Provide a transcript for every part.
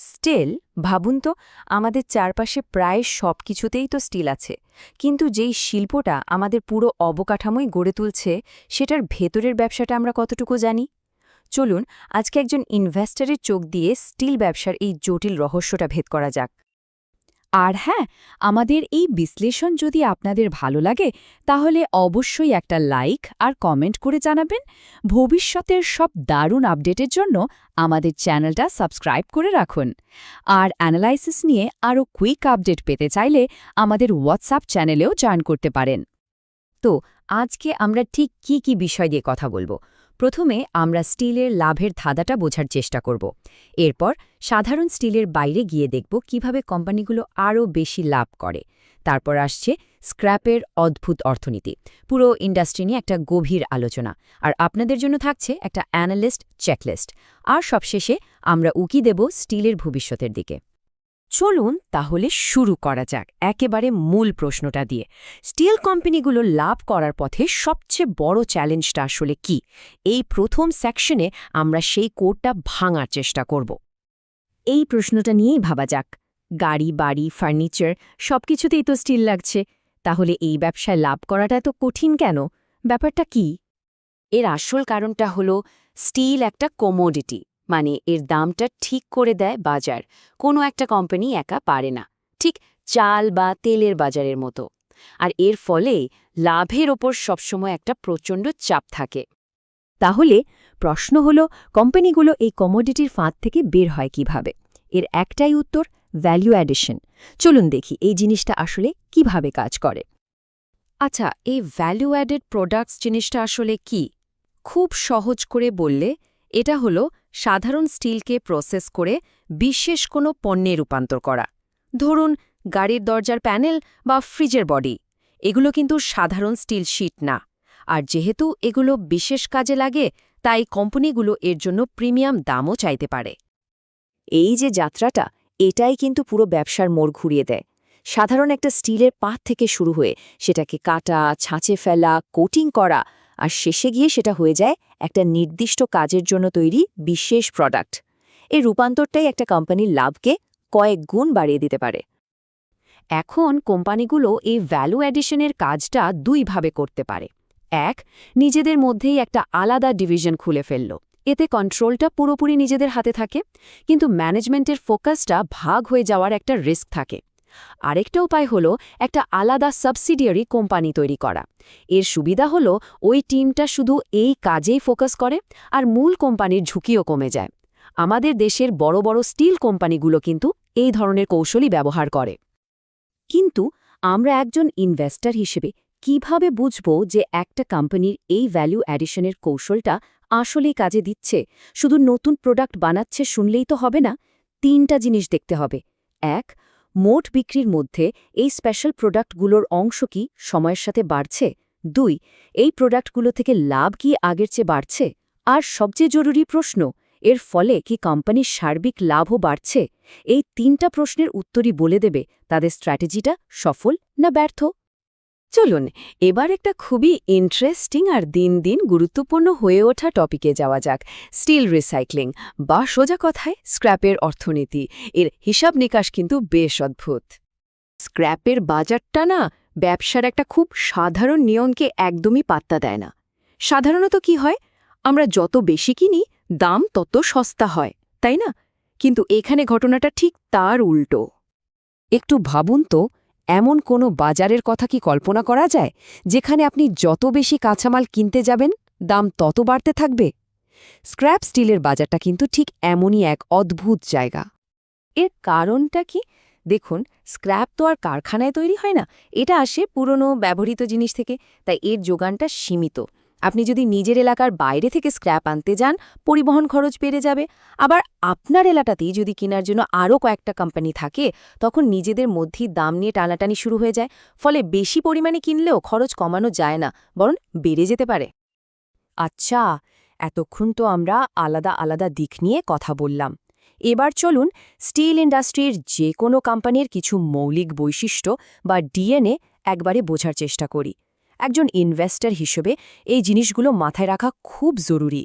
Still ভাবুন তো, আমাদের চারপাশে প্রায় সব কিছুতেই তো স্টিল আছে। কিন্তু যেই শিল্পটা আমাদের পুরো অবকাঠামোই গড়ে তুলছে, সেটার ভেতরের ব্যবসাটা আমরা কতটুকু জানি? চলুন, আজকে একজন ইনভেস্টারের চোখ দিয়ে স্টিল ব্যবসার এই জটিল রহস্যটা ভেদ করা যাক। আর হ্যাঁ আমাদের এই বিশ্লেষণ যদি আপনাদের ভালো লাগে, তাহলে অবশ্যই একটা লাইক আর কমেন্ট করে জানাবেন। ভবিষ্যতের সব দারুণ আপডেটের জন্য আমাদের চ্যানেলটা সাবস্ক্রাইব করে রাখুন। আর অ্যানালাইসিস নিয়ে আরও কুইক আপডেট পেতে চাইলে আমাদের হোয়াটসঅ্যাপ চ্যানেলেও জয়েন করতে পারেন। তো, আজকে আমরা ঠিক কি কি বিষয় দিয়ে কথা বলব? প্রথমে আমরা স্টিলের লাভের ধাঁধাটা বোঝার চেষ্টা করব। এরপর সাধারণ স্টিলের বাইরে গিয়ে দেখব কীভাবে কোম্পানিগুলো আরও বেশি লাভ করে। তারপর আসছে স্ক্র্যাপের অদ্ভুত অর্থনীতি। পুরো ইন্ডাস্ট্রি নিয়ে একটা গভীর আলোচনা। আর আপনাদের জন্য থাকছে একটা অ্যানালিস্ট চেকলিস্ট। আর সবশেষে আমরা উকি দেব স্টিলের ভবিষ্যতের দিকে। চলুন তাহলে শুরু করা যাক একেবারে মূল প্রশ্নটা দিয়ে। স্টিল কোম্পানিগুলো লাভ করার পথে সবচেয়ে বড় চ্যালেঞ্জটা আসলে কি? এই প্রথম সেকশনে আমরা সেই কোডটা ভাঙার চেষ্টা করব। এই প্রশ্নটা নিয়েই ভাবা যাক। গাড়ি, বাড়ি, ফার্নিচার, সবকিছুতেই তো স্টিল লাগছে। তাহলে এই ব্যবসায় লাভ করাটা এত কঠিন কেন? ব্যাপারটা কি? এর আসল কারণটা হলো স্টিল একটা কোমোডিটি মানে এর দামটা ঠিক করে দেয় বাজার। কোনো একটা কোম্পানি একা পারে না। ঠিক চাল বা তেলের বাজারের মতো। আর এর ফলে লাভের ওপর সবসময় একটা প্রচণ্ড চাপ থাকে। তাহলে প্রশ্ন হল কোম্পানিগুলো এই কমোডিটির ফাঁদ থেকে বের হয় কীভাবে? এর একটাই উত্তর ভ্যালু অ্যাডিশন চলুন দেখি এই জিনিসটা আসলে কীভাবে কাজ করে। আচ্ছা এই ভ্যালু অ্যাডেড প্রোডাক্টস জিনিসটা আসলে কি? খুব সহজ করে বললে, এটা হলো সাধারণ স্টিলকে প্রসেস করে বিশেষ কোনো পণ্যে রূপান্তর করা। ধরুন, গাড়ির দরজার প্যানেল বা ফ্রিজের বডি। এগুলো কিন্তু সাধারণ স্টিল শিট না। আর যেহেতু এগুলো বিশেষ কাজে লাগে, তাই কোম্পানিগুলো এর জন্য প্রিমিয়াম দামও চাইতে পারে। এই যে যাত্রাটা, এটাই কিন্তু পুরো ব্যবসার মোড় ঘুরিয়ে দেয়। সাধারণ একটা স্টিলের পাত থেকে শুরু হয়ে সেটাকে কাটা, ছাঁচে ফেলা, কোটিং করা আর শেষে গিয়ে সেটা হয়ে যায় একটা নির্দিষ্ট কাজের জন্য তৈরি বিশেষ প্রোডাক্ট এই রূপান্তরটাই একটা কোম্পানির লাভকে কয়েক গুণ বাড়িয়ে দিতে পারে। এখন কোম্পানিগুলো এই ভ্যালু অ্যাডিশনের কাজটা দুইভাবে করতে পারে। এক, নিজেদের মধ্যেই একটা আলাদা ডিভিশন খুলে ফেলল। এতে কন্ট্রোলটা পুরোপুরি নিজেদের হাতে থাকে, কিন্তু ম্যানেজমেন্টের ফোকাসটা ভাগ হয়ে যাওয়ার একটা রিস্ক থাকে। আরেকটা উপায় হল একটা আলাদা সাবসিডিয়ারি কোম্পানি তৈরি করা। এর সুবিধা হল ওই টিমটা শুধু এই কাজেই ফোকাস করে আর মূল কোম্পানির ঝুঁকিও কমে যায়। আমাদের দেশের বড় বড় স্টিল কোম্পানিগুলো কিন্তু এই ধরনের কৌশলই ব্যবহার করে। কিন্তু আমরা একজন ইনভেস্টর হিসেবে কীভাবে বুঝব যে একটা কোম্পানির এই ভ্যালু অ্যাডিশনের কৌশলটা আসলেই কাজে দিচ্ছে? শুধু নতুন প্রোডাক্ট বানাচ্ছে শুনলেই তো হবে না, তিনটা জিনিস দেখতে হবে। এক মোট বিক্রির মধ্যে এই স্পেশাল প্রোডাক্টগুলোর অংশ কি সময়ের সাথে বাড়ছে? দুই, এই প্রোডাক্টগুলো থেকে লাভ কি আগের চেয়ে বাড়ছে? আর সবচেয়ে জরুরি প্রশ্ন, এর ফলে কি কোম্পানির সার্বিক লাভও বাড়ছে? এই তিনটা প্রশ্নের উত্তরই বলে দেবে তাদের স্ট্র্যাটেজিটা সফল না ব্যর্থ? চলুন, এবার একটা খুবই ইন্টারেস্টিং আর দিন দিন গুরুত্বপূর্ণ হয়ে ওঠা টপিকে যাওয়া যাক। স্টিল রিসাইক্লিং বা সোজা কথায় স্ক্র্যাপের অর্থনীতি। এর হিসাব নিকাশ কিন্তু বেশ অদ্ভুত। স্ক্র্যাপের বাজারটা না ব্যবসার একটা খুব সাধারণ নিয়মকে একদমই পাত্তা দেয় না। সাধারণত কি হয়? আমরা যত বেশি কিনি, দাম তত সস্তা হয়, তাই না? কিন্তু এখানে ঘটনাটা ঠিক তার উল্টো। একটু ভাবুন তো এমন কোনো বাজারের কথা কি কল্পনা করা যায়, যেখানে আপনি যত বেশি কাঁচামাল কিনতে যাবেন, দাম তত বাড়তে থাকবে? স্ক্র্যাপ স্টিলের বাজারটা কিন্তু ঠিক এমনই এক অদ্ভুত জায়গা। এর কারণটা কি? দেখুন, স্ক্র্যাপ তো আর কারখানায় তৈরি হয় না, এটা আসে পুরনো ব্যবহৃত জিনিস থেকে, তাই এর যোগানটা সীমিত। আপনি যদি নিজের এলাকার বাইরে থেকে স্ক্র্যাপ আনতে যান, পরিবহন খরচ বেড়ে যাবে। আবার আপনার এলাকাতেই যদি কেনার জন্য আরও কয়েকটা কোম্পানি থাকে, তখন নিজেদের মধ্যেই দাম নিয়ে টানাটানি শুরু হয়ে যায়। ফলে বেশি পরিমাণে কিনলেও খরচ কমানো যায় না, বরং বেড়ে যেতে পারে। আচ্ছা এতক্ষণ তো আমরা আলাদা আলাদা দিক নিয়ে কথা বললাম। এবার চলুন স্টিল ইন্ডাস্ট্রির যে কোনো কোম্পানির কিছু মৌলিক বৈশিষ্ট্য বা ডিএনএ একবারে বোঝার চেষ্টা করি। একজন ইনভেস্টর হিসেবে এই জিনিসগুলো মাথায় রাখা খুব জরুরি।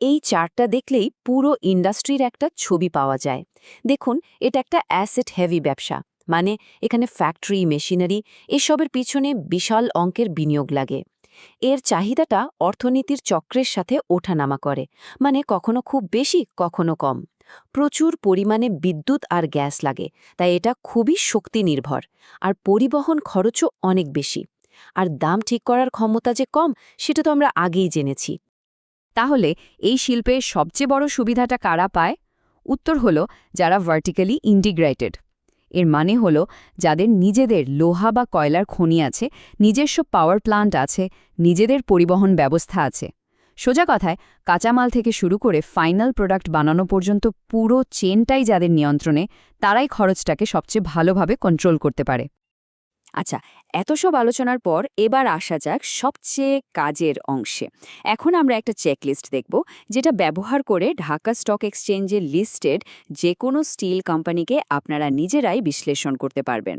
এই চার্টটা দেখলেই পুরো ইন্ডাস্ট্রির একটা ছবি পাওয়া যায়। দেখুন, এটা একটা অ্যাসেট হেভি ব্যবসা মানে এখানে ফ্যাক্টরি মেশিনারি এসবের পিছনে বিশাল অঙ্কের বিনিয়োগ লাগে। এর চাহিদাটা অর্থনীতির চক্রের সাথে ওঠানামা করে মানে কখনো খুব বেশি, কখনো কম। প্রচুর পরিমাণে বিদ্যুৎ আর গ্যাস লাগে, তাই এটা খুবই শক্তি নির্ভর আর পরিবহন খরচও অনেক বেশি। আর দাম ঠিক করার ক্ষমতা যে কম, সেটা তো আমরা আগেই জেনেছি। তাহলে এই শিল্পের সবচেয়ে বড় সুবিধাটা কারা পায়? উত্তর হল, যারা ভার্টিক্যালি ইন্টিগ্রেটেড এর মানে হল, যাদের নিজেদের লোহা বা কয়লার খনি আছে, নিজস্ব পাওয়ার প্লান্ট আছে, নিজেদের পরিবহন ব্যবস্থা আছে। সোজা কথায়, কাঁচামাল থেকে শুরু করে ফাইনাল প্রোডাক্ট বানানো পর্যন্ত পুরো চেনটাই যাদের নিয়ন্ত্রণে, তারাই খরচটাকে সবচেয়ে ভালোভাবে কন্ট্রোল করতে পারে। আচ্ছা এত সব আলোচনার পর এবার আসা যাক সবচেয়ে কাজের অংশে। এখন আমরা একটা চেকলিস্ট দেখব, যেটা ব্যবহার করে ঢাকা স্টক এক্সচেঞ্জে লিস্টেড যে কোনো স্টিল কোম্পানিকে আপনারা নিজেরাই বিশ্লেষণ করতে পারবেন।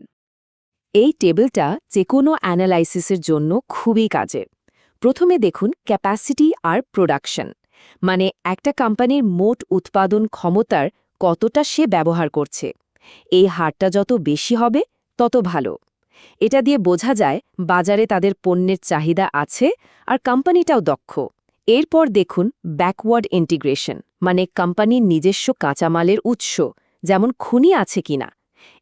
এই টেবিলটা যে কোনো অ্যানালাইসিসের জন্য খুবই কাজের। প্রথমে দেখুন ক্যাপাসিটি আর প্রোডাকশন মানে একটা কোম্পানির মোট উৎপাদন ক্ষমতার কতটা সে ব্যবহার করছে। এই হারটা যত বেশি হবে, তত ভালো। এটা দিয়ে বোঝা যায় বাজারে তাদের পণ্যের চাহিদা আছে আর কোম্পানিটাও দক্ষ। এরপর দেখুন ব্যাকওয়ার্ড ইন্টিগ্রেশন মানে কোম্পানির নিজস্ব কাঁচামালের উৎস, যেমন খুনি আছে কিনা।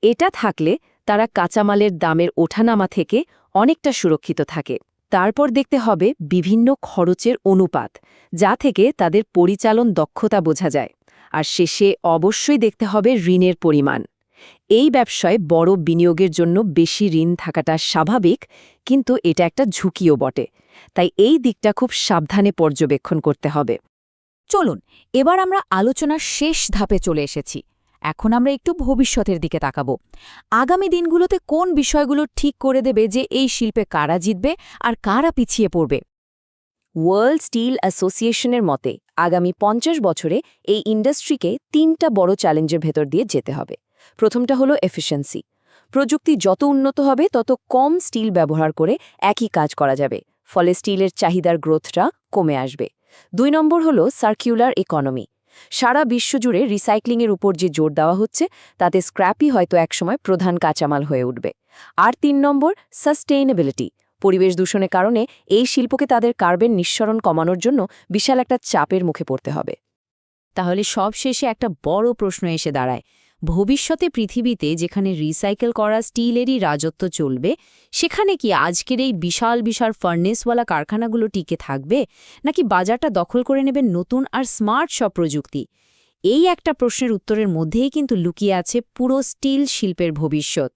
এটা থাকলে তারা কাঁচামালের দামের ওঠানামা থেকে অনেকটা সুরক্ষিত থাকে। তারপর দেখতে হবে বিভিন্ন খরচের অনুপাত, যা থেকে তাদের পরিচালন দক্ষতা বোঝা যায়। আর শেষে অবশ্যই দেখতে হবে ঋণের পরিমাণ। এই ব্যবসায় বড় বিনিয়োগের জন্য বেশি ঋণ থাকাটা স্বাভাবিক, কিন্তু এটা একটা ঝুঁকিও বটে। তাই এই দিকটা খুব সাবধানে পর্যবেক্ষণ করতে হবে। চলুন, এবার আমরা আলোচনার শেষ ধাপে চলে এসেছি। এখন আমরা একটু ভবিষ্যতের দিকে তাকাব। আগামী দিনগুলোতে কোন বিষয়গুলো ঠিক করে দেবে যে এই শিল্পে কারা জিতবে আর কারা পিছিয়ে পড়বে? ওয়ার্ল্ড স্টিল অ্যাসোসিয়েশনের মতে, আগামী পঞ্চাশ বছরে এই ইন্ডাস্ট্রিকে তিনটা বড় চ্যালেঞ্জের ভেতর দিয়ে যেতে হবে। প্রথমটা হলো এফিসিয়েন্সি প্রযুক্তি যত উন্নত হবে, তত কম স্টিল ব্যবহার করে একই কাজ করা যাবে, ফলে স্টিলের চাহিদার গ্রোথটা কমে আসবে। দুই নম্বর হলো সার্কিউলার ইকোনমি সারা বিশ্বজুড়ে রিসাইক্লিংয়ের উপর যে জোর দেওয়া হচ্ছে, তাতে স্ক্র্যাপই হয়তো একসময় প্রধান কাঁচামাল হয়ে উঠবে। আর তিন নম্বর সাস্টেইনেবিলিটি পরিবেশ দূষণের কারণে এই শিল্পকে তাদের কার্বন নিঃসরণ কমানোর জন্য বিশাল একটা চাপের মুখে পড়তে হবে। তাহলে সব শেষে একটা বড় প্রশ্ন এসে দাঁড়ায় ভবিষ্যতে পৃথিবীতে যেখানে রিসাইকেল করা স্টিলেরই রাজত্ব চলবে, সেখানে কি আজকের এই বিশাল বিশাল ফার্নেসওয়ালা কারখানাগুলো টিকে থাকবে? নাকি বাজারটা দখল করে নেবে নতুন আর স্মার্ট সব প্রযুক্তি? এই একটা প্রশ্নের উত্তরের মধ্যেই কিন্তু লুকিয়ে আছে পুরো স্টিল শিল্পের ভবিষ্যৎ।